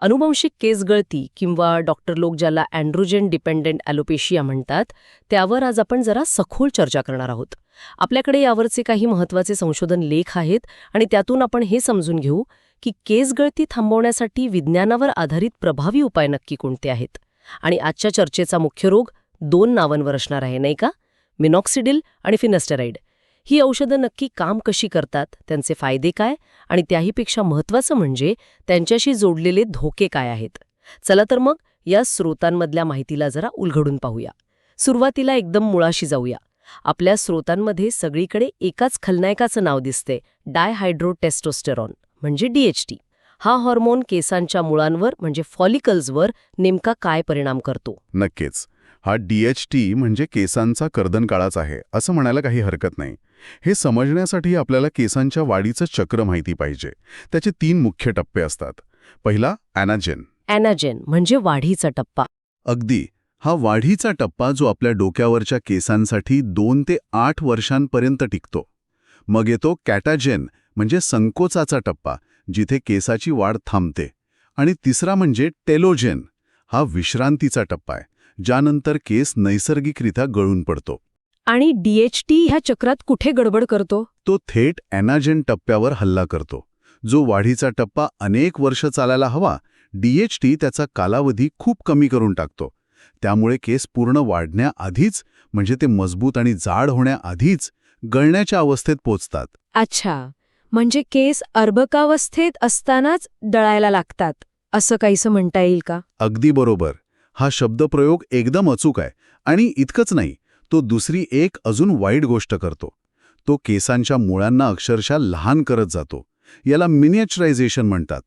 अनुवंशिक केस गळती किंवा डॉक्टर लोक ज्याला अँड्रोजेन डिपेंडेंट ॲलोपेशिया म्हणतात त्यावर आज आपण जरा सखोल चर्चा करणार आहोत. आपल्याकडे यावरचे काही महत्त्वाचे संशोधन लेख आहेत आणि त्यातून आपण हे समजून घेऊ की केस गळती थांबवण्यासाठी विज्ञानावर आधारित प्रभावी उपाय नक्की कोणते आहेत. आणि आजच्या चर्चेचा मुख्य रोग दोन नावांवर असणार आहे नाही का? मिनॉक्सिडिल आणि फिनस्टेराइड. ही औषधं नक्की काम कशी करतात त्यांचे फायदे काय आणि त्याहीपेक्षा महत्त्वाचं म्हणजे त्यांच्याशी जोडलेले धोके काय आहेत. चला तर मग या स्रोतांमधल्या माहितीला जरा उलघडून पाहूया. सुरुवातीला एकदम मुळाशी जाऊया. आपल्या स्रोतांमध्ये सगळीकडे एकाच खलनायकाचं नाव दिसते डायहायड्रोटेस्टोस्टेरॉन म्हणजे डीएचटी हा हॉर्मोन केसांच्या मुळांवर म्हणजे फॉलिकल्सवर नेमका काय परिणाम करतो? नक्कीच. हा डीएचटी म्हणजे केसांचा कर्दनकाळाच आहे असं म्हणायला काही हरकत नाही. हे समजण्यासाठी आपल्याला केसांच्या वाढीचं चक्र माहिती पाहिजे. त्याचे तीन मुख्य टप्पे असतात. पहिला ॲनाजेन ॲनाजेन म्हणजे वाढीचा टप्पा. अगदी. हा वाढीचा टप्पा जो आपल्या डोक्यावरच्या केसांसाठी दोन ते आठ वर्षांपर्यंत टिकतो. मग येतो कॅटाजेन म्हणजे संकोचाचा टप्पा जिथे केसाची वाढ थांबते. आणि तिसरा म्हणजे टेलोजेन हा विश्रांतीचा टप्पा आहे ज्यानंतर केस नैसर्गिकरित्या गळून पडतो. आणि डीएचटी ह्या चक्रात कुठे गडबड करतो? तो थेट ॲनाजेन टप्प्यावर हल्ला करतो. जो वाढीचा टप्पा अनेक वर्ष चालायला हवा डीएचटी त्याचा कालावधी खूप कमी करून टाकतो. त्यामुळे केस पूर्ण वाढण्याआधीच म्हणजे ते मजबूत आणि जाड होण्याआधीच गळण्याच्या अवस्थेत पोचतात. अच्छा. म्हणजे केस अर्भकावस्थेत असतानाच डळायला लागतात असं काहीसं म्हणता येईल का? अगदी बरोबर. हा शब्दप्रयोग एकदम अचूक आहे आणि इतकंच नाही. तो दुसरी एक अजून वाईट गोष्ट करतो. तो केसांच्या मुळांना अक्षरशः लहान करत जातो. याला मिनिएचरायझेशन म्हणतात.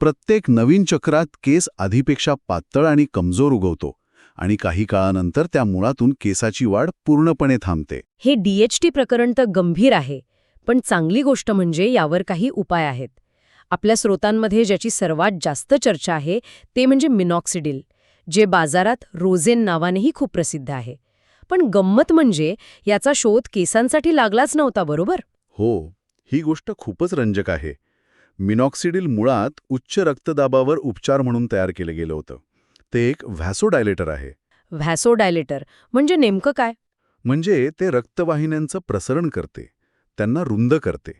प्रत्येक नवीन चक्रात केस आधीपेक्षा पातळ आणि कमजोर उगवतो आणि काही काळानंतर त्या मुळातून केसाची वाढ पूर्णपणे थांबते. हे डीएचटी प्रकरण तर गंभीर आहे पण चांगली गोष्ट म्हणजे यावर काही उपाय आहेत. आपल्या स्रोतांमध्ये ज्याची सर्वात जास्त चर्चा आहे ते म्हणजे मिनॉक्सिडिल जे बाजारात रोझेन नावानेही खूप प्रसिद्ध आहे. पण गंमत म्हणजे याचा शोध केसांसाठी लागलाच नव्हता बरोबर? हो ही गोष्ट खूपच रंजक आहे. मिनॉक्सिडिल मुळात उच्च रक्तदाबावर उपचार म्हणून तयार केलं गेलं होतं. ते एक व्हॅसोडायलेटर आहे. व्हॅसोडायलेटर म्हणजे नेमकं काय? म्हणजे ते रक्तवाहिन्यांचं प्रसरण करते त्यांना रुंद करते.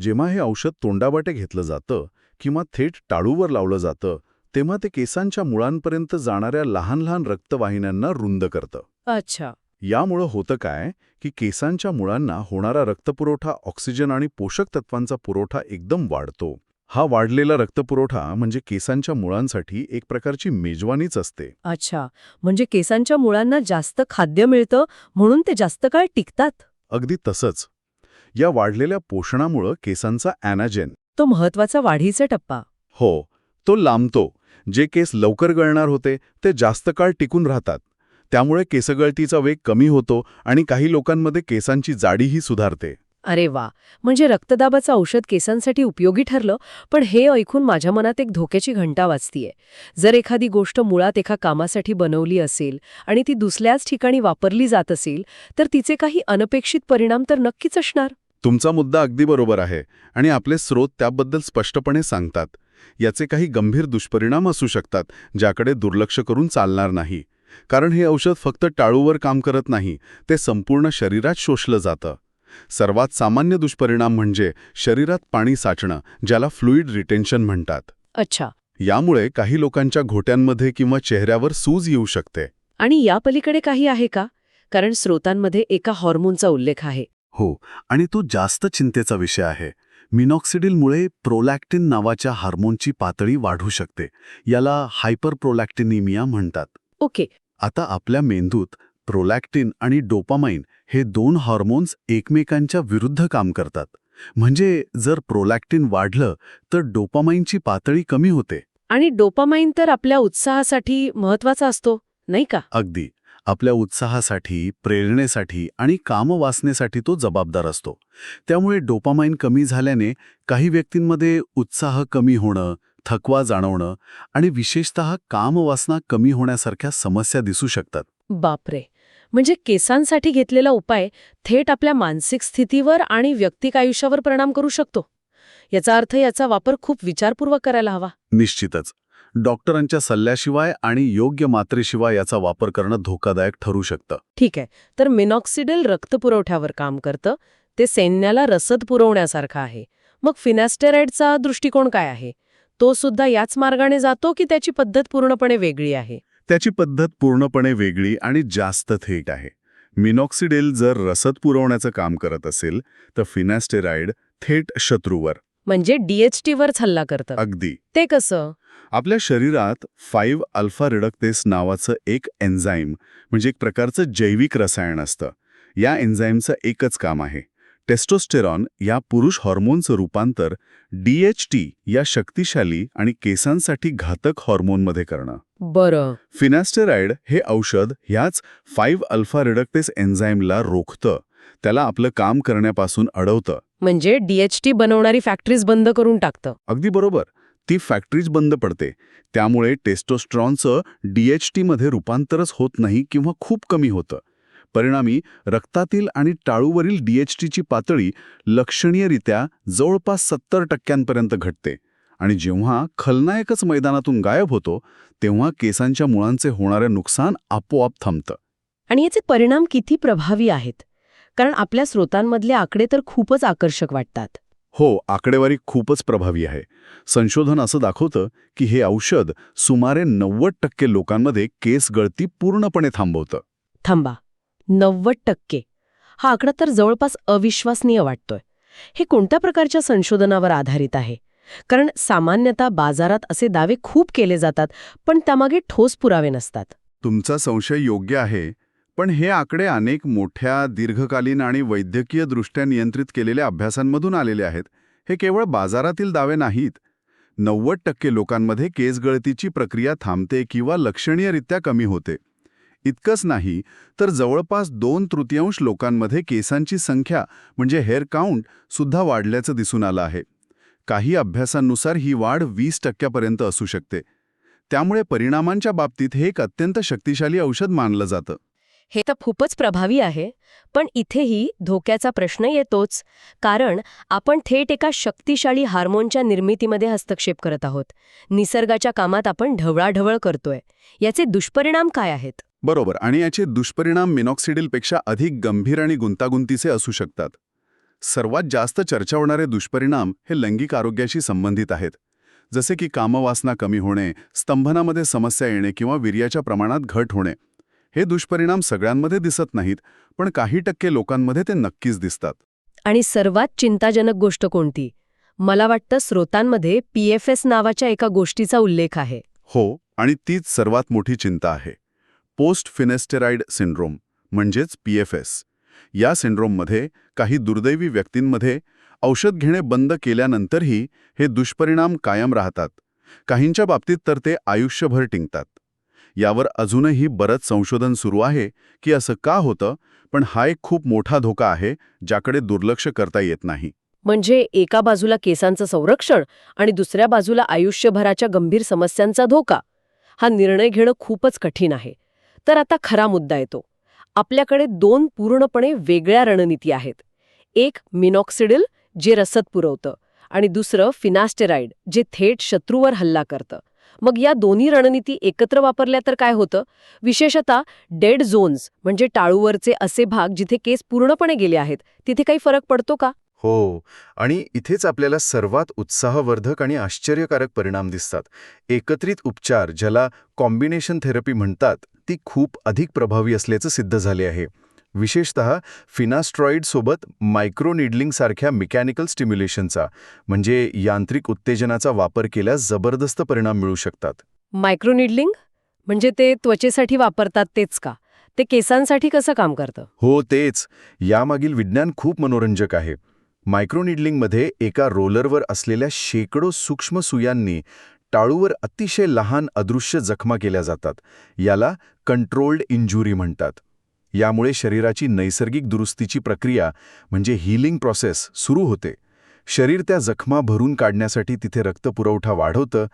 जेव्हा हे औषध तोंडावाटे घेतलं जातं किंवा थेट टाळूवर लावलं जातं तेव्हा ते केसांच्या मुळांपर्यंत जाणाऱ्या लहान लहान रक्तवाहिन्यांना रुंद करतं. अच्छा. यामुळं होतं काय की केसांच्या मुळांना होणारा रक्तपुरवठा ऑक्सिजन आणि पोषक तत्वांचा पुरवठा एकदम वाढतो. हा वाढलेला रक्तपुरवठा म्हणजे केसांच्या मुळांसाठी एक प्रकारची मेजवानीच असते. अच्छा. म्हणजे केसांच्या मुळांना जास्त खाद्य मिळतं म्हणून ते जास्त काळ टिकतात? अगदी तसंच. या वाढलेल्या पोषणामुळं केसांचा ॲनाजेन तो महत्त्वाचा वाढीचा टप्पा. हो तो लांबतो. जे केस लवकर गळणार होते ते जास्त काळ टिकून राहतात. त्यामुळे केसगळतीचा वेग कमी होतो आणि काही लोकांमध्ये केसांची जाडीही सुधारते. अरे वा. म्हणजे रक्तदाबाचं औषध केसांसाठी उपयोगी ठरलं पण हे ऐकून माझ्या मनात एक धोक्याची घंटा वाजतीये. जर एखादी गोष्ट मुळात एका कामासाठी बनवली असेल आणि ती दुसऱ्याच ठिकाणी वापरली जात असेल तर तिचे काही अनपेक्षित परिणाम तर नक्कीच असणार. तुमचा मुद्दा अगदी बरोबर आहे आणि आपले स्रोत त्याबद्दल स्पष्टपणे सांगतात. याचे काही गंभीर दुष्परिणाम असू शकतात ज्याकडे दुर्लक्ष करून चालणार नाही. कारण हे औषध फक्त टाळूवर काम करत नाही ते संपूर्ण शरीरात शोषलं जातं. सर्वात सामान्य दुष्परिणाम म्हणजे शरीरात पाणी साचणं ज्याला फ्लुईड रिटेन्शन म्हणतात. अच्छा. यामुळे काही लोकांच्या घोट्यांमध्ये किंवा चेहऱ्यावर सूज येऊ शकते. आणि या पलीकडे काही आहे का? कारण स्रोतांमध्ये एका हॉर्मोनचा उल्लेख आहे. हो आणि तो जास्त चिंतेचा विषय आहे. मिनॉक्सिडिलमुळे प्रोलॅक्टिन नावाच्या हार्मोनची पातळी वाढू शकते याला हायपर प्रोलॅक्टिनिमिया म्हणतात. ओके आता आपल्या मेंदूत प्रोलॅक्टिन आणि डोपामाइन हे दोन हॉर्मोन्स एकमेकांच्या विरुद्ध काम करतात. म्हणजे जर प्रोलॅक्टिन वाढलं तर डोपामाइनची पातळी कमी होते. आणि डोपामाइन तर आपल्या उत्साहासाठी महत्त्वाचा असतो नाही का? अगदी. आपल्या उत्साहासाठी प्रेरणेसाठी आणि कामवासनेसाठी तो जबाबदार असतो. त्यामुळे डोपामाइन कमी झाल्याने काही व्यक्तींमध्ये उत्साह कमी होणं थकवा जाणवणं आणि विशेषतः कामवासना कमी होण्यासारख्या समस्या दिसू शकतात. बापरे! म्हणजे केसांसाठी घेतलेला उपाय थेट आपल्या मानसिक स्थितीवर आणि व्यक्तिक आयुष्यावर परिणाम करू शकतो. याचा अर्थ याचा वापर खूप विचारपूर्वक करायला हवा. निश्चितच. डॉक्टरांच्या सल्ल्याशिवाय आणि योग्य मात्रेशिवाय याचा वापर करणं धोकादायक ठरू शकतं. ठीक आहे. तर मिनॉक्सिडिल रक्तपुरवठ्यावर काम करतं. ते सैन्याला रसद पुरवण्यासारखं आहे. मग फिनॅस्टेराइडचा दृष्टिकोन काय आहे? तो सुद्धा याच मार्गाने जातो की त्याची पद्धत पूर्णपणे वेगळी आहे? त्याची पद्धत पूर्णपणे वेगळी आणि जास्त थेट आहे. मिनॉक्सिडिल जर रसद पुरवण्याचं काम करत असेल तर फिनॅस्टेराइड थेट शत्रूवर. म्हणजे डीएचटीवरच हल्ला करतं. अगदी. ते कसं? आपल्या शरीरात फाईव्ह अल्फा रिडक्टेस नावाचं एक एन्झाईम म्हणजे एक प्रकारचं जैविक रसायन असतं. या एन्झाईमचं एकच काम आहे. टेस्टोस्टेरॉन या पुरुष हॉर्मोनचं रूपांतर डी या शक्तिशाली आणि केसांसाठी घातक हॉर्मोनमध्ये करणं. बरं. फिनॅस्टेराइड हे औषध ह्याच फाईव्ह अल्फा रिडक्टेस एन्झाईमला रोखतं. त्याला आपलं काम करण्यापासून अडवतं. म्हणजे डीएचटी बनवणारी फॅक्टरीज बंद करून टाकतं. अगदी बरोबर. ती फॅक्टरीज बंद पडते. त्यामुळे टेस्टोस्ट्रॉनचं डीएचटीमध्ये रूपांतरच होत नाही किंवा खूप कमी होतं. परिणामी रक्तातील आणि टाळूवरील डीएचटीची पातळी लक्षणीयरित्या जवळपास सत्तर टक्क्यांपर्यंत घटते. आणि जेव्हा खलनायकच मैदानातून गायब होतो तेव्हा केसांच्या मुळांचे होणारे नुकसान आपोआप थांबतं. आणि याचे परिणाम किती प्रभावी आहेत? कारण आपल्या स्रोतांमधले आकडे तर खूपच आकर्षक वाटतात. हो आकडेवारी खूपच प्रभावी आहे. संशोधन असं दाखवतं की हे औषध सुमारे नव्वद टक्के लोकांमध्ये केस गळती पूर्णपणे थांबवतं. थांबा. नव्वद टक्के. हा आकडा तर जवळपास अविश्वसनीय वाटतोय. हे कोणत्या प्रकारच्या संशोधनावर आधारित आहे? कारण सामान्यतः बाजारात असे दावे खूप केले जातात पण त्यामागे ठोस पुरावे नसतात. तुमचा संशय योग्य आहे पण हे आकडे अनेक मोठ्या दीर्घकालीन आणि वैद्यकीय दृष्ट्या नियंत्रित केलेल्या अभ्यासांमधून आलेले आहेत. हे केवळ बाजारातील दावे नाहीत. नव्वद टक्के लोकांमध्ये केसगळतीची प्रक्रिया थांबते किंवा लक्षणीयरित्या कमी होते. इतकंच नाही तर जवळपास दोन तृतीयांश लोकांमध्ये केसांची संख्या म्हणजे हेअर काउंट सुद्धा वाढल्याचं दिसून आलं आहे. काही अभ्यासांनुसार ही वाढ वीस टक्क्यापर्यंत असू शकते. त्यामुळे परिणामांच्या बाबतीत हे एक अत्यंत शक्तिशाली औषध मानलं जातं. हे तर खूपच प्रभावी आहे पण इथेही धोक्याचा प्रश्न येतोच कारण आपण थेट एका शक्तिशाली हार्मोनच्या निर्मितीमध्ये हस्तक्षेप करत आहोत. निसर्गाच्या कामात आपण ढवळाढवळ करतोय. याचे दुष्परिणाम काय आहेत? बरोबर. आणि याचे दुष्परिणाम मिनॉक्सिडिलपेक्षा अधिक गंभीर आणि गुंतागुंतीचे असू शकतात. सर्वात जास्त चर्चा होणारे दुष्परिणाम हे लैंगिक आरोग्याशी संबंधित आहेत. जसे की कामवासना कमी होणे स्तंभनामध्ये समस्या येणे किंवा वीर्याच्या प्रमाणात घट होणे. हे दुष्परिणाम सगळ्यांमध्ये दिसत नाहीत पण काही टक्के लोकांमध्ये ते नक्कीच दिसतात. आणि सर्वात चिंताजनक गोष्ट कोणती? मला वाटतं स्रोतांमध्ये पीएफएस नावाच्या एका गोष्टीचा उल्लेख आहे. हो आणि तीच सर्वात मोठी चिंता आहे. पोस्ट फिनेस्टेराइड सिंड्रोम म्हणजेच पी एफ एस. या सिंड्रोममध्ये काही दुर्दैवी व्यक्तींमध्ये औषध घेणे बंद केल्यानंतरही हे दुष्परिणाम कायम राहतात. काहींच्या बाबतीत तर ते आयुष्यभर टिंकतात यावर अजूनही बरंच संशोधन सुरू आहे की असं का होतं पण हा एक खूप मोठा धोका आहे ज्याकडे दुर्लक्ष करता येत नाही. म्हणजे एका बाजूला केसांचं संरक्षण आणि दुसऱ्या बाजूला आयुष्यभराच्या गंभीर समस्यांचा धोका. हा निर्णय घेणं खूपच कठीण आहे. तर आता खरा मुद्दा येतो. आपल्याकडे दोन पूर्णपणे वेगळ्या रणनीती आहेत. एक मिनॉक्सिडिल जे रसद पुरवतं आणि दुसरं फिनास्टेराइड जे थेट शत्रूवर हल्ला करतं. मग या दोन्ही रणनीती एकत्र वापरल्या तर काय होतं? विशेषतः डेड झोन्स म्हणजे टाळूवरचे असे भाग जिथे केस पूर्णपणे गेले आहेत तिथे काही फरक पडतो का? हो आणि इथेच आपल्याला सर्वात उत्साहवर्धक आणि आश्चर्यकारक परिणाम दिसतात. एकत्रित उपचार ज्याला कॉम्बिनेशन थेरपी म्हणतात ती खूप अधिक प्रभावी असल्याचं सिद्ध झाले आहे. विशेषतः फिनास्ट्रॉईडसोबत मायक्रोनिडलिंगसारख्या मिकॅनिकल स्टिम्युलेशनचा म्हणजे यांत्रिक उत्तेजनाचा वापर केल्यास जबरदस्त परिणाम मिळू शकतात. मायक्रोनिडलिंग म्हणजे ते त्वचेसाठी वापरतात तेच का? ते केसांसाठी कसं काम करतं? हो तेच. यामागील विज्ञान खूप मनोरंजक आहे. मायक्रोनिडलिंगमध्ये एका रोलरवर असलेल्या शेकडो सूक्ष्म सुयांनी टाळूवर अतिशय लहान अदृश्य जखमा केल्या जातात. याला कंट्रोल्ड इंजुरी म्हणतात. यामुळे शरीराची नैसर्गिक दुरुस्तीची प्रक्रिया म्हणजे हीलिंग प्रोसेस सुरू होते. शरीर त्या जखमा भरून काढण्यासाठी तिथे रक्तपुरवठा वाढवतं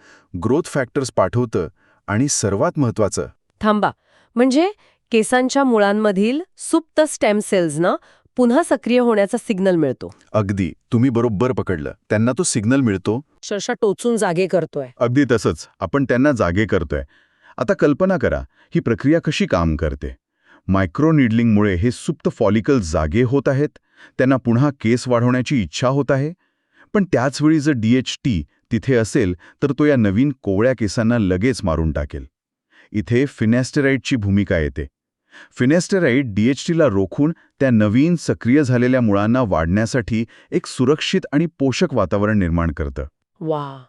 ग्रोथ फॅक्टर्स पाठवतं आणि सर्वात महत्त्वाचं थांबा. म्हणजे केसांच्या मुळांमधील सुप्त स्टेम सेल्सना पुन्हा सक्रिय होण्याचा सिग्नल मिळतो. अगदी. तुम्ही बरोबर पकडलं. त्यांना तो सिग्नल मिळतो. अक्षरशः टोचून जागे करतोय. अगदी तसंच. आपण त्यांना जागे करतोय. आता कल्पना करा ही प्रक्रिया कशी काम करते? मायक्रोनिडलिंगमुळे हे सुप्त फॉलिकल जागे होत आहेत त्यांना पुन्हा केस वाढवण्याची इच्छा होत आहे. पण त्याचवेळी जर डी एच टी तिथे असेल तर तो या नवीन कोवळ्या केसांना लगेच मारून टाकेल. इथे फिनॅस्टेराईडची भूमिका येते. फिनेस्टेराईड डी एच टीला रोखून त्या नवीन सक्रिय झालेल्या मुळांना वाढण्यासाठी एक सुरक्षित आणि पोषक वातावरण निर्माण करतं. वा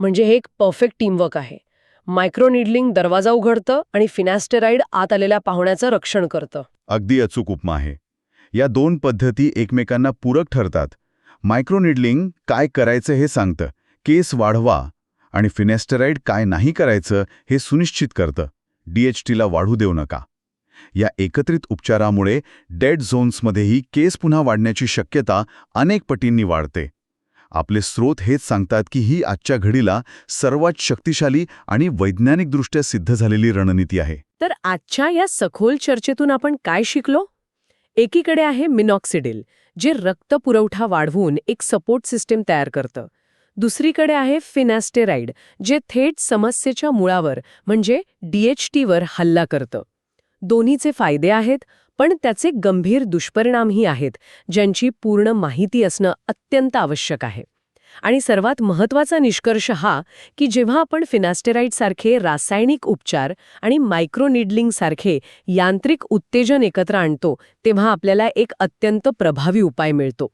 म्हणजे हे एक परफेक्ट टीमवर्क आहे. मायक्रोनिडलिंग दरवाजा उघडतं आणि फिनॅस्टेराईड आत आलेल्या पाहुण्याचं रक्षण करतं. अगदी अचूक उपमा आहे. या दोन पद्धती एकमेकांना पूरक ठरतात. मायक्रोनिडलिंग काय करायचं हे सांगतं केस वाढवा आणि फिनेस्टेराईड काय नाही करायचं हे सुनिश्चित करतं. डीएचटीला वाढू देऊ नका. या एकत्रित उपचारामुळे डेड झोन्समध्येही केस पुन्हा वाढण्याची शक्यता अनेक पटींनी वाढते. आपले स्रोत हेच सांगतात की ही आजच्या घडीला सर्वात शक्तिशाली आणि वैज्ञानिकदृष्ट्या सिद्ध झालेली रणनीती आहे. तर आजच्या या सखोल चर्चेतून आपण काय शिकलो? एकीकडे आहे मिनॉक्सिडिल जे रक्त पुरवठा वाढवून एक सपोर्ट सिस्टीम तयार करतं. दुसरीकडे आहे फिनॅस्टेराईड जे थेट समस्येच्या मुळावर म्हणजे डीएचटीवर हल्ला करतं. दोन्हीचे फायदे आहेत पण त्याचे गंभीर दुष्परिणामही आहेत ज्यांची पूर्ण माहिती असणं अत्यंत आवश्यक आहे. आणि सर्वात महत्त्वाचा निष्कर्ष हा की जेव्हा आपण फिनॅस्टेराईडसारखे रासायनिक उपचार आणि मायक्रोनिडलिंगसारखे यांत्रिक उत्तेजन एकत्र आणतो तेव्हा आपल्याला एक अत्यंत प्रभावी उपाय मिळतो.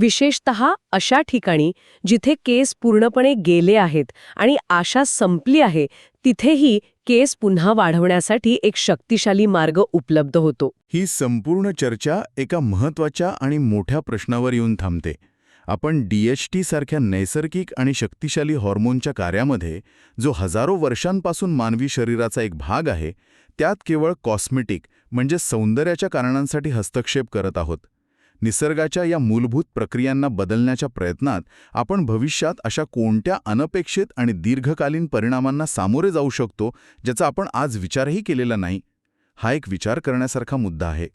विशेषत अशा ठिकाणी जिथे केस पूर्णपणे गेले आहेत आणि आशा संपली आहे तिथेही केस पुन्हा वाढवण्यासाठी एक शक्तिशाली मार्ग उपलब्ध होतो. ही संपूर्ण चर्चा एका महत्त्वाच्या आणि मोठ्या प्रश्नावर येऊन थांबते. आपण डी सारख्या नैसर्गिक आणि शक्तिशाली हॉर्मोनच्या कार्यामध्ये जो हजारो वर्षांपासून मानवी शरीराचा एक भाग आहे त्यात केवळ कॉस्मेटिक म्हणजे सौंदर्याच्या कारणांसाठी हस्तक्षेप करत आहोत. निसर्गाच्या या मूलभूत प्रक्रियांना बदलण्याच्या प्रयत्नात आपण भविष्यात अशा कोणत्या अनपेक्षित आणि दीर्घकालीन परिणामांना सामोरे जाऊ शकतो ज्याचा आपण आज विचारही केलेला नाही? हा एक विचार करण्यासारखा मुद्दा आहे.